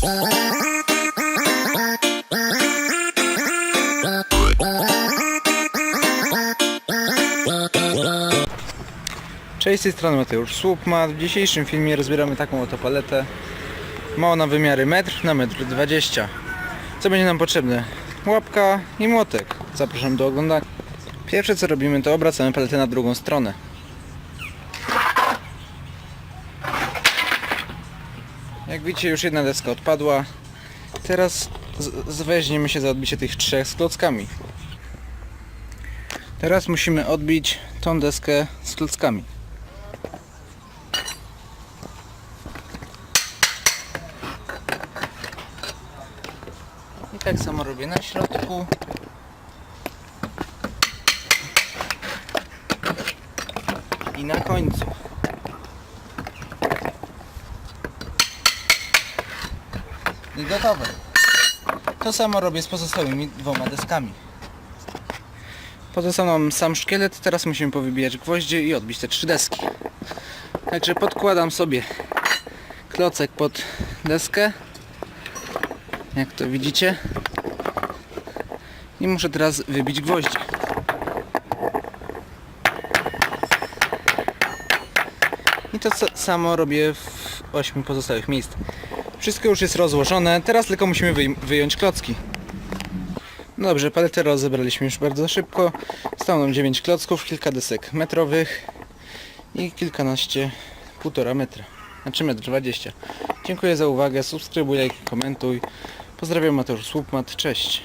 Cześć, z tej strony Mateusz Słupmat. W dzisiejszym filmie rozbieramy taką oto paletę. Ma ona wymiary metr na metr 20. Co będzie nam potrzebne? Łapka i młotek. Zapraszam do oglądania. Pierwsze co robimy to obracamy paletę na drugą stronę. Jak widzicie już jedna deska odpadła. Teraz weźmiemy się za odbicie tych trzech z klockami. Teraz musimy odbić tą deskę z klockami. I tak samo robię na środku. I na końcu. I gotowe. To samo robię z pozostałymi dwoma deskami. Pozostał nam sam szkielet, teraz musimy powybijać gwoździe i odbić te trzy deski. Także podkładam sobie klocek pod deskę jak to widzicie i muszę teraz wybić gwoździe i to sa- samo robię w ośmiu pozostałych miejsc wszystko już jest rozłożone. Teraz tylko musimy wyj- wyjąć klocki. No dobrze, paletę rozebraliśmy już bardzo szybko. Stało nam 9 klocków, kilka desek metrowych i kilkanaście półtora metra. Znaczy metr 20 Dziękuję za uwagę, subskrybuj, lajk, komentuj. Pozdrawiam Mateusz Słupmat, cześć.